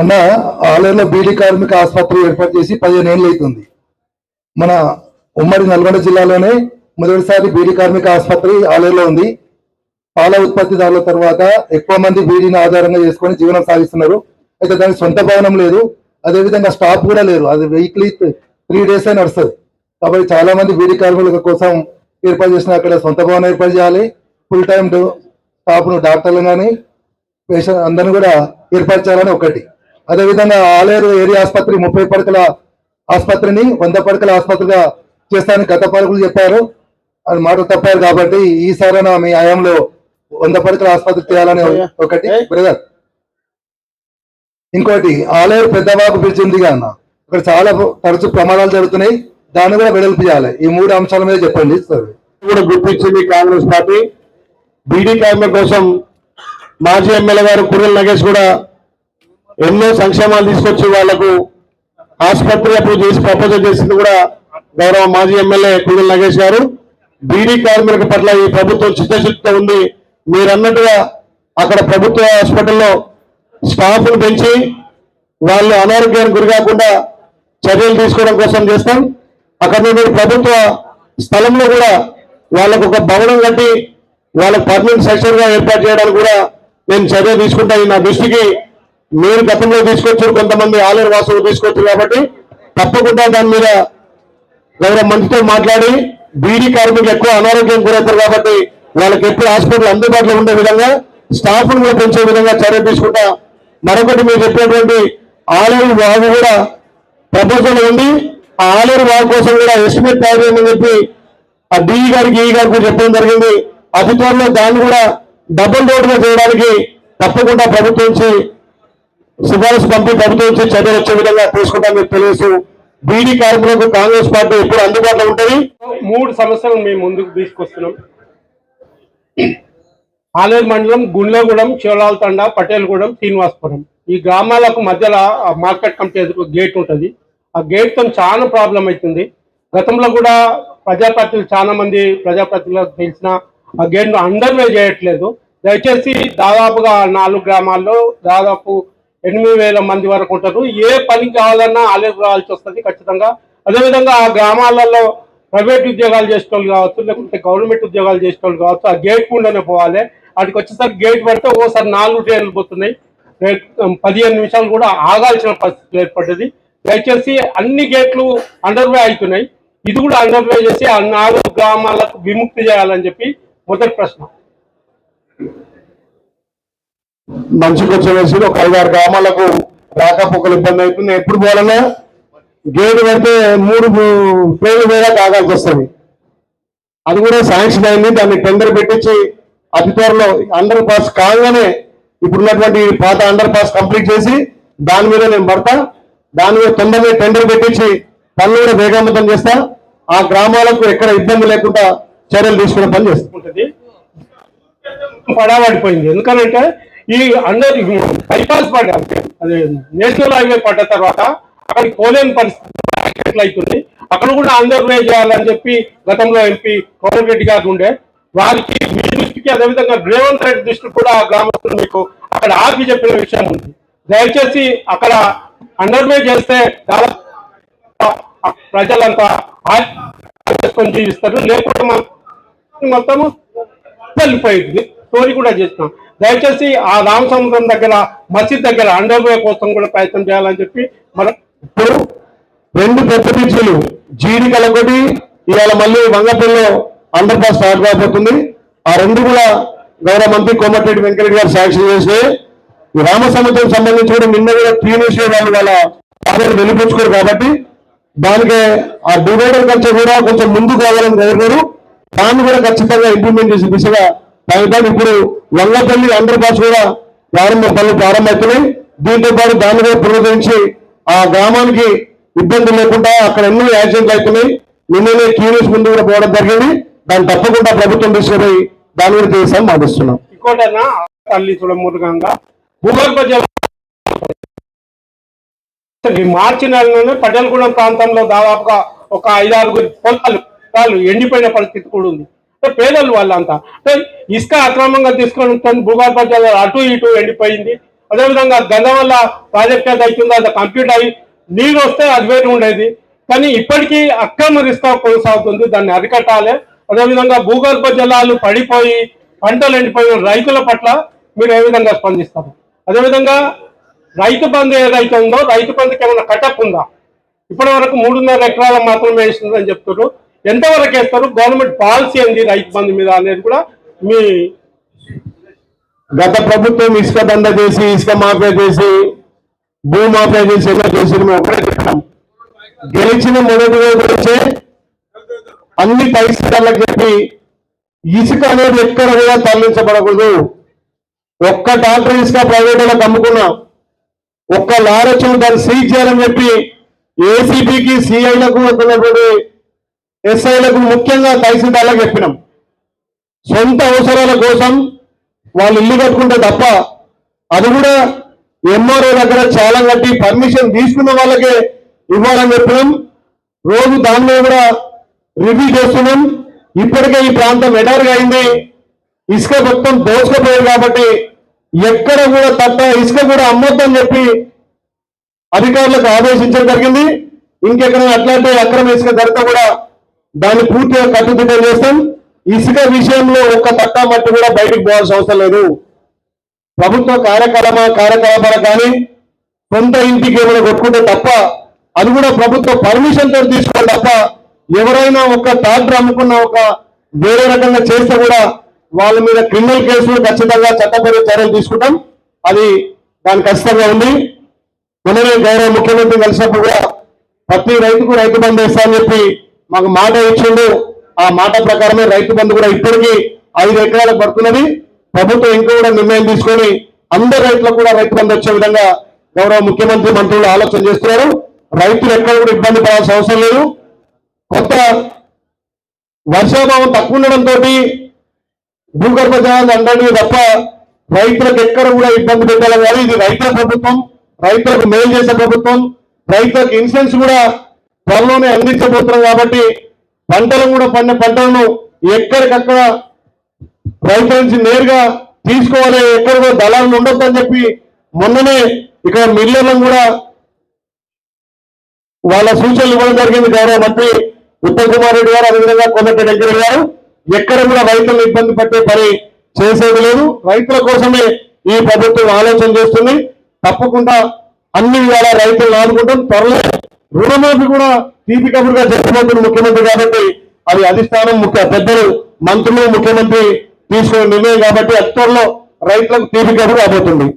అన్న ఆలయంలో బీడీ కార్మిక ఆసుపత్రి ఏర్పాటు చేసి పదిహేను ఏళ్ళు అవుతుంది. మన ఉమ్మడి నల్గొండ జిల్లాలోనే మొదటిసారి బీడీ కార్మిక ఆసుపత్రి ఆలయంలో ఉంది. పాల ఉత్పత్తిదారుల తర్వాత ఎక్కువ మంది బీడీని ఆధారంగా చేసుకొని జీవనం సాగిస్తున్నారు. అయితే దానికి సొంత భవనం లేదు. అదేవిధంగా స్టాఫ్ కూడా లేరు. అది వీక్లీ త్రీ డేస్ ఏ నడుస్తుంది. కాబట్టి చాలా మంది బీడీ కార్మికుల కోసం ఏర్పాటు చేసిన అక్కడ సొంత భవనం ఏర్పాటు చేయాలి. ఫుల్ టైం స్టాఫ్ను డాక్టర్లు కానీ పేషెంట్ అందరిని కూడా ఏర్పాటు చేయాలని ఒకటి. అదేవిధంగా ఆలేరు ఏరియా ఆసుపత్రి ముప్పై పడకల ఆసుపత్రిని వంద పడకల ఆసుపత్రిగా చేస్తానని గత పాలకులు చెప్పారు. అది మాట తప్పారు కాబట్టి ఈసారైనా మీ హయాంలో వంద పడకల ఆసుపత్రి చేయాలని ఒకటి. బ్రదర్ ఇంకోటి ఆలేరు పెద్దబాబు బ్రిడ్జ్ ఉందిగా అన్న. అక్కడ చాలా తరచు ప్రమాదాలు జరుగుతున్నాయి. దాన్ని కూడా వెడల్పు చేయాలి. ఈ మూడు అంశాల మీద చెప్పండి సార్. కూడా గుర్తించింది కాంగ్రెస్ పార్టీ. బీడీ కార్మికుల కోసం మాజీ ఎమ్మెల్యే గారు కుర్రెల నగేష్ కూడా ఎన్నో సంక్షేమాలు తీసుకొచ్చి వాళ్ళకు ఆసుపత్రి అప్పుడు చేసి ప్రపోజల్ చేసింది కూడా గౌరవ మాజీ ఎమ్మెల్యే కుర్రెల నగేష్ గారు. బీడీ కార్మికుల పట్ల ఈ ప్రభుత్వం చిత్తశుద్ధితో ఉంది. మీరన్నట్టుగా అక్కడ ప్రభుత్వ హాస్పిటల్లో స్టాఫ్ను పెంచి వాళ్ళు అనారోగ్యానికి గురి కాకుండా చర్యలు తీసుకోవడం కోసం చేస్తాం. అక్కడ మీరు ప్రభుత్వ స్థలంలో కూడా వాళ్ళకు ఒక భవనం కట్టి వాళ్ళకు పర్మనెంట్ సెక్షన్గా ఏర్పాటు చేయడానికి కూడా నేను చర్య తీసుకుంటా. ఈ నా దృష్టికి మీరు గతంలో తీసుకొచ్చారు కొంతమంది ఆలయ వాసులు తీసుకొచ్చారు కాబట్టి తప్పకుండా దాని మీద గౌరవ మంత్రితో మాట్లాడి బీడీ కార్మికులు ఎక్కువ అనారోగ్యం గురవుతారు కాబట్టి వాళ్ళకి ఎప్పుడు హాస్పిటల్ అందుబాటులో ఉండే విధంగా స్టాఫ్ కూడా పెంచే విధంగా చర్య తీసుకుంటా మరొకటి మీరు చెప్పినటువంటి ఆలయ వాగు కూడా ప్రపోజల్ ఉంది. ఆ ఆలేరు వాగు కోసం కూడా ఎస్టిమేట్ తయారు చేయమని చెప్పి ఆ డిఈ గారికి ఈ గారికి చెప్పడం జరిగింది. అతి త్వరలో దాన్ని కూడా డబుల్ రోడ్గా చేయడానికి తప్పకుండా ప్రభుత్వం నుంచి సిఫారసు పంపి ప్రభుత్వం నుంచి చర్యలు వచ్చే విధంగా తీసుకుంటామని తెలియజేస్తూ బీడీ కార్మికులకు కాంగ్రెస్ పార్టీ ఎప్పుడు అందుబాటులో ఉంటుంది? మూడు సమస్యలు మేము ముందుకు తీసుకొస్తున్నాం. ఆలేరు మండలం గుండ్లగూడెం శివలాల్ పటేల్గూడెం శ్రీనివాసపురం. ఈ గ్రామాలకు మధ్యలో మార్కెట్ కమిటీ ఎదురు గేట్ ఉంటుంది. ఆ గేట్తో చాలా ప్రాబ్లం అవుతుంది. గతంలో కూడా ప్రజాప్రతినిధులు చాలా మంది ప్రజాప్రతినిధులకు తెలిసిన ఆ గేట్ను అండర్వే చేయట్లేదు. దయచేసి దాదాపుగా నాలుగు గ్రామాల్లో దాదాపు ఎనిమిది వేల మంది వరకు ఉంటారు. ఏ పని కావాలన్నా ఆలేరు రావాల్సి వస్తుంది ఖచ్చితంగా. అదేవిధంగా ఆ గ్రామాలలో ప్రైవేట్ ఉద్యోగాలు చేసేటోళ్ళు కావచ్చు లేకుంటే గవర్నమెంట్ ఉద్యోగాలు చేసేటోళ్ళు కావచ్చు ఆ గేట్ గుండానే పోవాలి. వాటికి వచ్చేసరికి గేట్ పడితే ఓసారి నాలుగు ట్రైన్లు పోతున్నాయి. పదిహేను నిమిషాలు కూడా ఆగాల్సిన పరిస్థితి ఏర్పడ్డది. దయచేసి అన్ని గేట్లు అండర్వే అవుతున్నాయి. ఇది కూడా అండర్వే చేసి ఆ నాలుగు గ్రామాలకు విముక్తి చేయాలని చెప్పి మొదటి ప్రశ్న. మంచికి వేసి ఒక ఐదారు గ్రామాలకు రాకపోకలు ఇబ్బంది అవుతుంది. ఎప్పుడు పోవాలన్నా గేటు పెడితే మూడు ట్రైన్లు మీద కాగాల్సి వస్తుంది. అది కూడా శాంక్షన్ అయింది దాన్ని టెండర్ పెట్టించి అతి త్వరలో అండర్ పాస్ కాగానే ఇప్పుడున్నటువంటి పాత అండర్ పాస్ కంప్లీట్ చేసి దాని మీద నేను పడతా. దాని మీద తొందరగా టెండర్ పెట్టించి పనులు కూడా వేగవంతం చేస్తా. ఆ గ్రామాలకు ఎక్కడ ఇబ్బంది లేకుండా చర్యలు తీసుకునే పని చేస్తాం. పడబడిపోయింది ఎందుకనంటే ఈ అండర్ బైపాస్ పడ్డ అదే నేషనల్ హైవే పడ్డ తర్వాత అక్కడికి పోలేని పరిస్థితి అవుతుంది అక్కడ కూడా అండర్ చేయాలని చెప్పి గతంలో ఎంపీ కోమల్ రెడ్డి గారు ఉండే. వారికి మీ దృష్టికి అదేవిధంగా రేవంత్ రెడ్డి దృష్టికి కూడా గ్రామస్తులు మీకు అక్కడ ఆపి చెప్పిన విషయం ఉంది. దయచేసి అక్కడ అండర్వే చేస్తే ప్రజలంతా చేసుకొని జీవిస్తారు. లేకుంటే మనం మొత్తము వెళ్ళిపోయింది స్టోరీ కూడా చేసినాం దయచేసి ఆ రామసముద్రం దగ్గర మసీద్ దగ్గర అండర్వే కోసం కూడా ప్రయత్నం చేయాలని చెప్పి మన ఇప్పుడు రెండు పెద్ద బీచ్లు జీడి కలగొడి ఇవాళ మళ్ళీ వంగపల్లిలో అండర్ పాస్ స్టార్ట్ కాబోతుంది. ఆ రెండు కూడా గౌరవ మంత్రి కోమటిరెడ్డి వెంకరెడ్డి గారు శాంక్షన్ చేసి ఈ రామసముద్రం సంబంధించి కూడా నిన్న కూడా టీఎన్ఎస్ఏ వాళ్ళు వాళ్ళ ఆధార్ కాబట్టి దానికి ఆ డివైడర్ కంటే కూడా కొంచెం ముందు కావాలని కోరుకోరు. దాన్ని కూడా ఖచ్చితంగా ఇంప్లిమెంట్ చేసే దిశగా ప్రయత్నం ఇప్పుడు వంగపల్లి అండర్ పాస్ కూడా ప్రారంభ పనులు ప్రారంభమవుతున్నాయి. దీంతో పాటు దాన్ని కూడా పునరుద్ధరించి ఆ గ్రామానికి ఇబ్బంది లేకుండా అక్కడ ఎన్నో యాక్సిడెంట్లు అవుతున్నాయి. నిన్ననే క్యూరియస్ ముందు కూడా పోవడం జరిగింది. దాన్ని తప్పకుండా ప్రభుత్వం తీసుకుని దాని కూడా చేస్తామని భావిస్తున్నాం. ఇంకోటైనా తల్లి చూడమూర్గంగా భూగర్భ జల మార్చి నెలలోనే పటేల్గూడెం ప్రాంతంలో దాదాపుగా ఒక ఐదారుగురు పొలాలు వాళ్ళు ఎండిపోయిన పరిస్థితి కూడా ఉంది. అంటే పేదలు వాళ్ళంతా. అంటే ఇసుక అక్రమంగా తీసుకొని భూగర్భ జలాలు అటు ఇటు ఎండిపోయింది. అదేవిధంగా గంధం వల్ల ప్రాజెక్ట్ ఏది అవుతుందో అది కంప్లీట్ అయ్యి నీరు వస్తే అది వేరు ఉండేది. కానీ ఇప్పటికీ అక్రమ రిస్తా కొనసాగుతుంది. దాన్ని అరికట్టాలి. అదేవిధంగా భూగర్భ జలాలు పడిపోయి పంటలు ఎండిపోయిన రైతుల పట్ల మీరు ఏ విధంగా స్పందిస్తారు? అదేవిధంగా రైతు బంధు ఏదైతే ఉందో రైతు బంధుకి ఏమైనా కటప్ ఉందా? ఇప్పటి వరకు మూడున్నర ఎకరాల మాత్రమే వేసిందని చెప్తున్నారు. ఎంతవరకు వేస్తారు? గవర్నమెంట్ పాలసీ ఏంది రైతు బంధు మీద అనేది కూడా మీ గత ప్రభుత్వం ఇసుక దండ చేసి ఇసుక మాఫియా చేసి భూమాఫియా చేసి ఎలా చేసి మేము ఒకటే చెప్తాం గెలిచిన మొదటి రోజు వచ్చే అన్ని పరిస్థితులకు చెప్పి ఇసుక అనేది ఎక్కడ కూడా తరలించబడకూడదు. ఒక్క డాక్టర్ ఇసుక ప్రైవేట్ వాళ్ళకి అమ్ముకున్నా ఒక్క లారొచ్చిన దాన్ని సీజ్ చేయాలని చెప్పి ఏసీపీకి సిఐలకు వస్తున్నటువంటి ఎస్ఐలకు ముఖ్యంగా తహసీల్దార్లకు చెప్పినాం. సొంత అవసరాల కోసం వాళ్ళు ఇల్లు కట్టుకుంటే తప్ప అది కూడా ఎంఆర్ఓ దగ్గర చాలా కట్టి పర్మిషన్ తీసుకున్న వాళ్ళకే ఇవ్వాలని చెప్పినాం. రోజు దానిలో కూడా రివ్యూ చేస్తున్నాం. ఇప్పటికే ఈ ప్రాంతం ఎడారిగా అయింది. ఇసుక మొత్తం దోచుకుపోయారు కాబట్టి ఎక్కడ కూడా తట్ట ఇసుక కూడా అమ్మొద్దని చెప్పి అధికారులకు ఆదేశించడం జరిగింది. ఇంకెక్కడ అట్లాంటి అక్రమ ఇసుక ధరత కూడా దాన్ని పూర్తిగా కట్టుదిట్టం చేస్తాం. ఇసుక విషయంలో ఒక్క తట్టా మట్టి కూడా బయటకు పోవాల్సిన అవసరం లేదు. ప్రభుత్వ కార్యక్రమ కార్యకలాపాలు కానీ సొంత ఇంటికి ఏమైనా కొట్టుకుంటే తప్ప అది కూడా ప్రభుత్వ పర్మిషన్తో తీసుకోవాలి తప్ప ఎవరైనా ఒక ట్రాక్టర్ అమ్ముకున్న ఒక వేరే రకంగా చేస్తే కూడా వాళ్ళ మీద క్రిమినల్ కేసులు ఖచ్చితంగా చట్టపరమైన చర్యలు తీసుకుంటాం. అది దాని ఖచ్చితంగా ఉంది. మొన్ననే గౌరవ ముఖ్యమంత్రి కలిసినప్పుడు కూడా ప్రతి రైతుకు రైతు బంధు ఇస్తా అని చెప్పి మాకు మాట ఇచ్చిండు. ఆ మాట ప్రకారమే రైతు బంధు కూడా ఇప్పటికీ ఐదు ఎకరాలకు పడుతున్నది. ప్రభుత్వం ఇంకా కూడా నిర్ణయం తీసుకొని అందరు రైతులకు కూడా రైతు బంధు వచ్చే విధంగా గౌరవ ముఖ్యమంత్రి మంత్రులు ఆలోచన చేస్తున్నారు. రైతులు ఎక్కడ కూడా ఇబ్బంది పడాల్సిన అవసరం లేదు. కొత్త వర్షాభావం తక్కువ ఉండడంతో భూగర్భ జలాలు అందడమే తప్ప రైతులకు ఎక్కడ కూడా ఇబ్బంది పెట్టాలని కానీ ఇది రైతుల ప్రభుత్వం రైతులకు మేలు చేసే ప్రభుత్వం రైతులకు ఇన్సూరెన్స్ కూడా త్వరలోనే అందించబోతున్నాం కాబట్టి పంటలు కూడా పండిన పంటలను ఎక్కడికక్కడ రైతుల నుంచి నేరుగా తీసుకోవాలి ఎక్కడ కూడా దళాలు ఉండొద్దని చెప్పి మొన్ననే ఇక్కడ మిల్లర్లను కూడా వాళ్ళ సూచనలు ఇవ్వడం జరిగింది. గౌరవ మంత్రి ఉత్తమ్ కుమార్ రెడ్డి గారు అదేవిధంగా కొన్నటి వెంకయ్య గారు ఎక్కడ కూడా రైతులను ఇబ్బంది పట్టే పని చేసేది లేదు. రైతుల కోసమే ఈ ప్రభుత్వం ఆలోచన చేస్తుంది. తప్పకుండా అన్ని వేళ రైతులను ఆదుకుంటాం. త్వరలో రుణమాఫీ కూడా తీపి కబురుగా చెప్పబోతున్న ముఖ్యమంత్రి కాబట్టి అది అధిష్టానం ముఖ్య పెద్దలు మంత్రులు ముఖ్యమంత్రి తీసుకునే నిర్ణయం కాబట్టి అతి లో రైతులకు తీపి కబురు రాబోతుంది